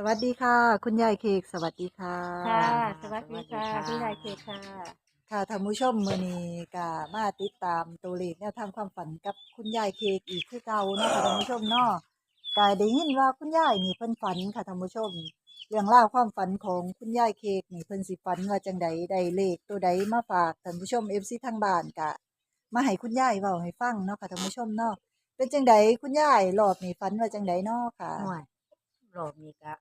สวัสดีค่ะ คุณยายเค้กสวัสดีค่ะ ค่ะ สวัสดีค่ะสวัสดีค่ะคุณยายเคค่ะค่ะท่านผู้ชมมื้อนี้ก็มาติดตามตัวเลขแนวทางความฝันกับคุณยายเค้กอีกคือเก่าเนาะค่ะท่านผู้ชมเนาะก็ได้ยินว่าคุณยายนี่เพิ่นฝันค่ะท่านผู้ชมเรื่องราวความฝันของคุณยายเค้กนี่เพิ่นสิฝันว่าจังใดได้เลขตัวใดมาฝากท่านผู้ชม FC ทางบ้านก็มาให้คุณยายเว้าให้ฟังเนาะค่ะท่านผู้ชมเนาะเป็นจังใดคุณยายรอบนี้ฝันว่าจังใดเนาะค่ะห่วยรอบนี้ก็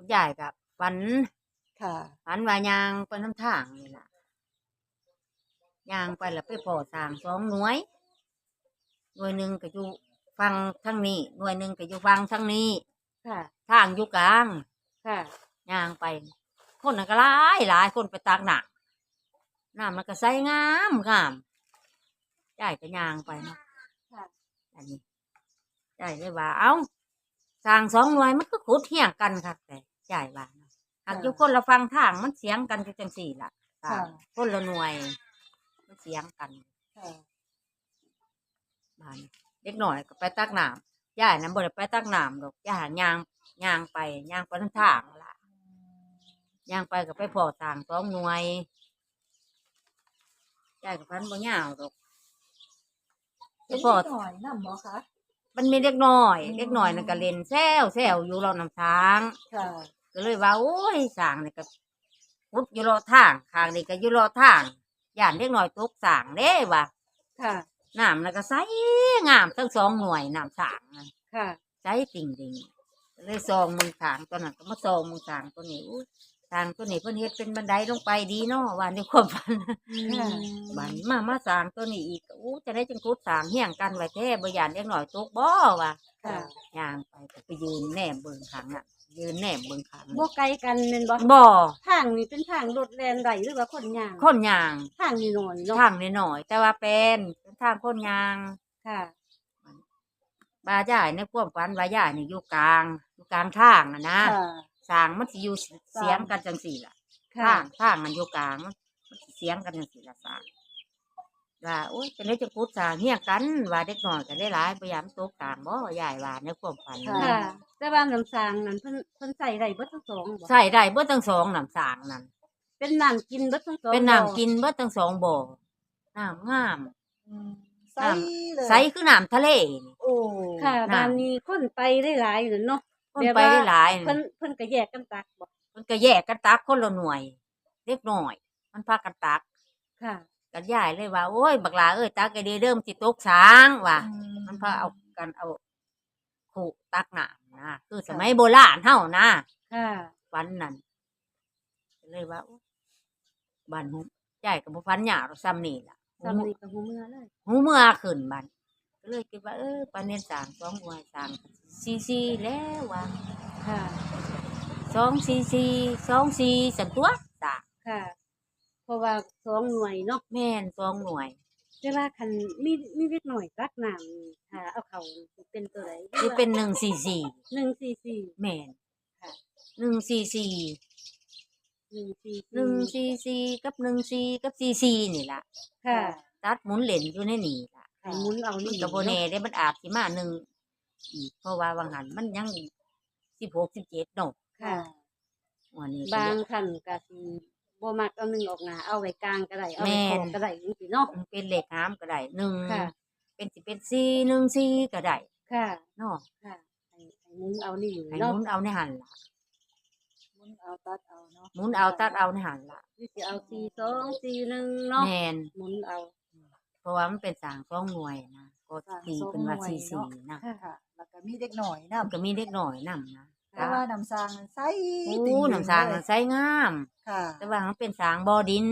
คุณยายกับฝันค่ะ ฝันว่ายางไปน้ำทางนี่ล่ะยางไปแล้วไปพอสร้างสองหน่วย หน่วยหนึ่งก็อยู่ฟังทั้งนี้ หน่วยหนึ่งก็อยู่ฟังทั้งนี้ ค่ะ ทางอยู่กลางค่ะยางไป คนน่ะก็หลายหลายคนไปตากหนักน้ำมันก็ใสงามงามยายก็ยางไปเนาะค่ะอันนี้ยายเลยว่า เอ้าสร้างสองหน่วยมันก็ขุดเหี่ยงกันครับแต่ ยายว่านะหากอยู่คนละฟังทางมันเสียงกันอยู่จังสี่ล่ะค่ะ คนละหน่วย มันเสียงกันค่ะบ้านเด็กหน่อยก็ไปตักน้ำยายนั้นบ่ได้ไปตักน้ำดอกยายย่างย่างไปย่างไปทั้งทางล่ะย่างไปก็ไปพอทางสองหน่วยยายกับพันบ่ยาวดอกเป็นพอหน่อยน้ำหมอคะ มันมีเด็กน้อย อืมเด็กน้อยนั่นก็เล่นแซวแซวอยู่เรานำทาง ค่ะ ก็เลยว่าโอ้ยสร้างนี่ก็พุดอยู่รอทางทางนี่ก็อยู่รอทางย่านเด็กน้อยตกสร้างเด้ว่ะค่ะ น้ำแล้วก็ใสงามทั้งสองหน่วยน้ำสร้างน่ะค่ะ ใสติ่งดิงก็เลยซองมึงทางตัวนั้นก็มาซองมึงทางตัวนี้อุ้ยทางตัวนี้เพิ่นเฮ็ดเป็นบันไดลงไปดีเนาะว่าในความฝัน ค่ะ บัดนมามาสร้างตัวนี้อีกอู้จะได้จังคุดสร้างเฮี้ยงกันไว้แท้บ่ย่านเด็กน้อยตกบ่ว่ะค่ะ ย่างไปก็ไปยืนแนมเบิ่งขังอะ ยืนแนมเบิ่งขังบ่ไกลกันแม่นบ่บ่ทางนี้เป็นทางรถแล่นไดหรือว่าคนย่างคนยางทางนี้หน่อยเนาะทางนิดหน่อย แต่ว่าเป็นเป็นทางคนยางค่ะบาใหญ่ในความฝันบาใหญ่นี่อยู่กลางอยู่กลางทางนะนะค่ะสร้างมันสิอยู่เสียงกันจังสี่ล่ะค่ะทางทางมันอยู่กลางมันมันสิเสียงกันจังสี่ล่ะสร้าง ว่าโอ้ยจะได้จะพูดสร้างเฮียกัน ว่าเด็กน้อยก็ได้หลายพยายามตกกลางบ่ใหญ่ว่าในความฝันค่ะค่ะ แต่ว่าน้ำสางนั้นเพิ่นเพิ่นใส่ได้เบิดทั้งสองบ่ใส่ได้เบิดทั้งสองน้ำสร้างนั่นเป็นน้ำกินเบิดทั้งสองเป็นน้ำกินเบิดทั้งสองบ่อน้ำงามใสเลยใสคือน้ำทะเลนี่ โอ้ค่ะน้ำ บ้านนี้คนไปได้หลายอยู่เนาะ คนแบบไปว่าได้หลายเพิ่นเพิ่นก็แยกกันตักบ่มันก็แยกกันตักคนละหน่วย เล็กหน่อย มันพากันตัก ค่ะ กันยายเลยว่าโอ้ยบักหลาเอ้ยตักไอเดียเดิมสิตกช้างว่ะมันพาเอากันเอาขู่ตักหนามนะคือสมัยโบราณเฮานะค่ะฟันนั่นก็เลยว่าโอ๊ยบ้านหุยายกับบ่ฟันหยาเราซ้ำนี่ล่ะสำนีกับหูเมื่อเลยหูเมื่อขึ้นบันก็เลยคิดว่าเออปานเนียนสร้างสองหน่วยสร้างซีซีแล้วว่ะค่ะสองซีซีสองซีสันตัวสร้างค่ะ เพราะว่าสองหน่วยเนาะแม่นสองหน่วย แต่ว่าคันมีมีเล็กหน่อยตักน้ำนี่ค่ะเอาเขาสิเป็นตัวไหนคือเป็นหนึ่งสี่สี่หนึ่งสี่สี่แม่นค่ะหนึ่งสี่สี่หนึ่งสี่หนึ่งสี่สี่กับหนึ่งสี่กับสี่สี่นี่ล่ะค่ะตัดหมุนเหรียญอยู่ในนี่ล่ะให้หมุนเอามันนี่กับโบเน่ได้มันอาจสิมาหนึ่งอีกเพราะว่าวังหันมันยังสิบหกสิบเจ็ดเนาะค่ะวันนี้บางคันก็สิ บ่มักเอาหนึ่งออกหน้าเอาไว้กลางก็ได้เอาไว้ขอบก็ได้จังซี่เนาะมันเป็นเลขน้ำก็ได้หนึ่งค่ะ เป็นสิเป็นสี่หนึ่งสี่ก็ได้ค่ะเนาะค่ะให้ให้หมุนเอานี่ให้หเนาะมุนเอาในหันล่ะหมุนเอาตัดเอาเนาะหมุนเอาตัดเอาในหันล่ะหรือสิเอาสี่สองสี่หนึ่งเนาะแมนหมุนเอา เพราะว่ามันเป็นสางสองหน่วยนะก็ตีเป็นว่าสี่สี่นะค่ะ แล้วก็มีเด็กหน่อยมันนำก็มีเล็กหน่อยนำนะ แต่ว่าน้ำซางมันใสโอ้ติ่งน้ำสางเลยมันใสงาม ค่ะ แต่ว่ามันเป็นสางบอดิน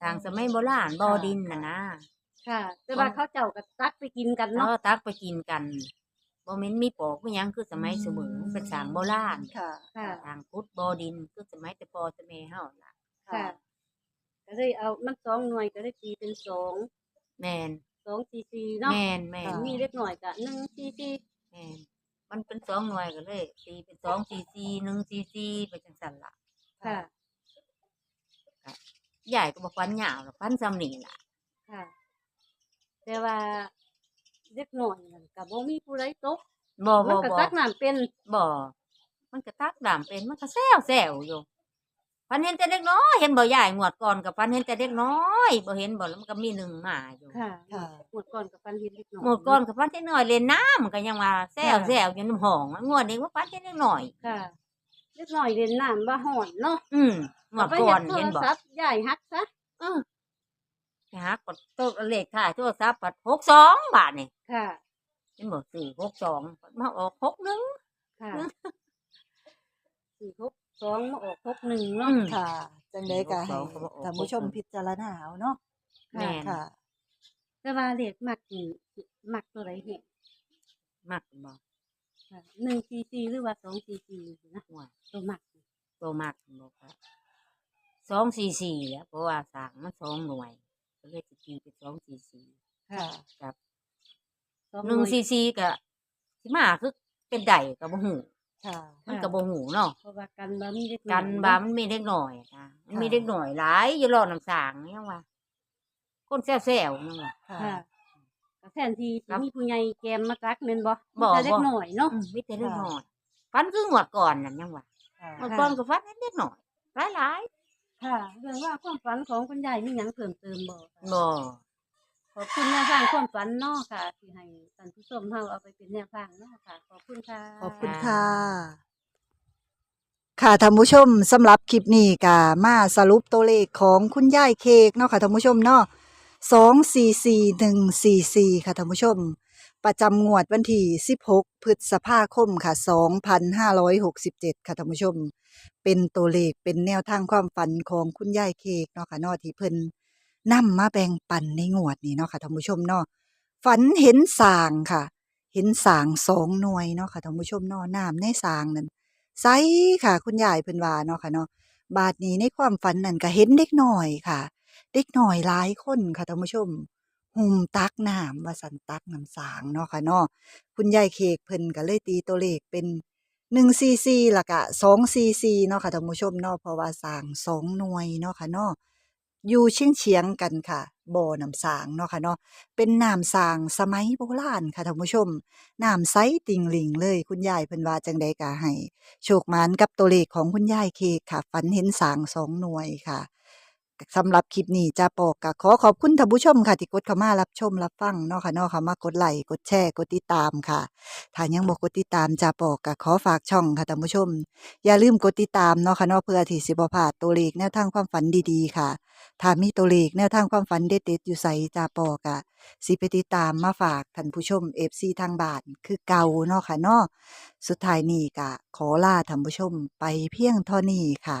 สางสมัยโบราณบอดินนะนะค่ะ แต่ว่าเขาเจ้าก็ตักไปกินกันแล้วเนาะ ตักไปกินกันบ่แม่นมีปอกมีหยังคือสมัยเสมอเป็นสางโบราณค่ะ ค่ะ สางพุทธบอดินคือสมัยแต่ปอแต่แม่เฮาล่ะ ค่ะ ก็เลยเอามันสองหน่วยก็ได้ตีเป็นสองแม่นสองสี่สี่เนาะแม่นแม่นมีเล็กหน่อยก็หนึ่งสี่สี่แม่น มันเป็นสองหน่วยก็เลยตีเป็นสองซีซีหนึ่งซีซีไปจังซั่นล่ะค่ะ ใหญ่ก็บ่ฟันยาวหรอกฟันซ้ำนี่ล่ะ ค่ะ แต่ว่าเล็กหน่อยนั่นก็บ่มีผู้ใดตกบ่มับ่นก็บ่ตักน้ำเป็นบ่มันก็ตักน้ำเป็นมันก็แซวแซวอยู่ พันเห็นแต่เด็กน้อยเห็นบ่ใหญ่งวดก่อนกับพันเห็นแต่เด็กน้อยบ่เห็นบ่แล้วมันก็มีหนึ่งมาอยู่ค่ะค่ะหมดก่อนกับฟันเห็นเล็กน้อยหมดก่อนกับพันเด็กน้อยเล่นน้ำก็ยังว่าแซวแซวอยู่น้ำห้องงวดนี้ว่าพันเห็นเด็กน้อยค่ะเล็กน้อยเล่นน้ำบ่หอนเนาะอืมงวดก่อนเห็นบ่อาไปฮ็ดโทรศัพท์ยายฮักซะเออไปหากดโต๊ะเลขถ่ายโทรศัพท์ปัดหกสองบาทนี่ค่ะเห็นบ่สี่หกสองมาออกหกหนึ่งค่ะสี่หก สองมาออกหกหนึ่งเนาะอืม ค่ะ จังไดก็ให้สองก็บ่ออกท่านผู้ชมพิจารณาเอาเนาะแม่นค่ะ แต่ว่าเลขมักนี่มักตัวไหนเห็นมักบ่ค่ะหนึ่งซีซีหรือว่าสองซีซีนะว่าตัวมักนี่ตัวมักบอกว่าสองสี่สี่แหล้วเพราะว่าสร้างมันสองหน่วยก็เลยจะตีเป็นสองสี่สี่ค่ะกับสองหนึ่งน่วย สี่สี่ก็ที่มาคือเป็นไดกับบ่หู ค่ะมันกับบ่หูเนาะเพราะว่ากันบ่มีเล็กอยกันบามันมีเล็กหน่อยนะมันมีเล็กหน่อยหลายอยู่รอน้ำสางยังว่าคนแซวๆยังว่าค่ะค่ะก็แทนที่ครัจะบมีผู้ใหญ่แกมมาตักแม่นบ่บ่ มีแต่เล็กบ่น้อยเนาะอืมมีแต่เล็กหน่อยฟันคือหวดก่อนนั่นยังว่าค่ะหวดก่อนก็ฟันเล็กหน่อยหลายหลายค่ะ เรื่องว่าความฝันของคุณยายมีหยังเพิ่มเติมบ่ๆบ่ ขอบคุณแนวทางความฝันเนาะค่ะที่ให้ท่านผู้ชมเฮาเอาไปเป็นแนวทางเนาะค่ะ ขอบคุณค่ะ ขอบคุณค่ะ ค่ะท่านผู้ชมสำหรับคลิปนี้ก็มาสรุปตัวเลขของคุณยายเค้กเนาะค่ะท่านผู้ชมเนาะสองสี่สี่หนึ่งสี่สี่ค่ะท่านผู้ชม ประจำงวดวันที่สิบหกพฤษภาคมค่ะสองพันห้าร้อยหกสิบเจ็ดค่ะท่านผู้ชม เป็นตัวเลขเป็นแนวทางความฝันของคุณยายเค้กเนาะค่ะเนาะที่เพิ่น นำมาแบ่งปันในงวดนี้เนาะค่ะท่านผู้ชมเนาะฝันเห็นสางค่ะ เห็นสางสองหน่วยเนาะค่ะท่านผู้ชมเนาะน้ำในสางนั้นใสค่ะ คุณยายเพิ่นว่าเนาะค่ะเนาะบาดนี้ในความฝันนั่นก็เห็นเด็กหน้อยค่ะ เด็กหน้อยหลายคนค่ะท่านผู้ชมหุ่มตักน้ำว่าสันตักน้ำสางเนาะค่ะเนาะคุณยายเค้กเพิ่นก็เลยตีตัวเลขเป็น1 cc แล้วก็2 cc เนาะค่ะท่านผู้ชมเนาะเพราะว่าสางสองหน่วยเนาะค่ะเนาะ อยู่เชียงเฉียงกันค่ะบ่อน้ำสางเนาะค่ะเนาะเป็นน้ำสางสมัยโบราณค่ะท่านผู้ชมน้ำใสติ่งหลิงเลยคุณยายเพิ่นว่าจังใดก็ให้โชคมานกับตัวเลขของคุณยายเคกค่ะ ฝันเห็นสางสองหน่วยค่ะ สำหรับคลิปนี้จะปอกก็ขอขอบคุณท่านผู้ชมค่ะ ที่กดเข้ามารับชมรับฟังเนาะค่ะเนาะค่ะมากดไลค์กดแชร์กดติดตามค่ะ ถ้ายังบ่กดติดตามจะปอกก็ขอฝากช่องค่ะท่านผู้ชม อย่าลืมกดติดตามเนาะค่ะเนาะเพื่อที่สิบ่พลาดตัวเลขแนวทางความฝันดีๆค่ะ ถ้ามีตัวเลขแนวทางความฝันเด็ดๆอยู่ใส่จะปอกอะสิไปติดตามมาฝากท่านผู้ชม FC ทางบ้านคือเก่าเนาะค่ะเนาะสุดท้ายนี้ก็ขอลาท่านผู้ชมไปเพียงเท่านี้ค่ะ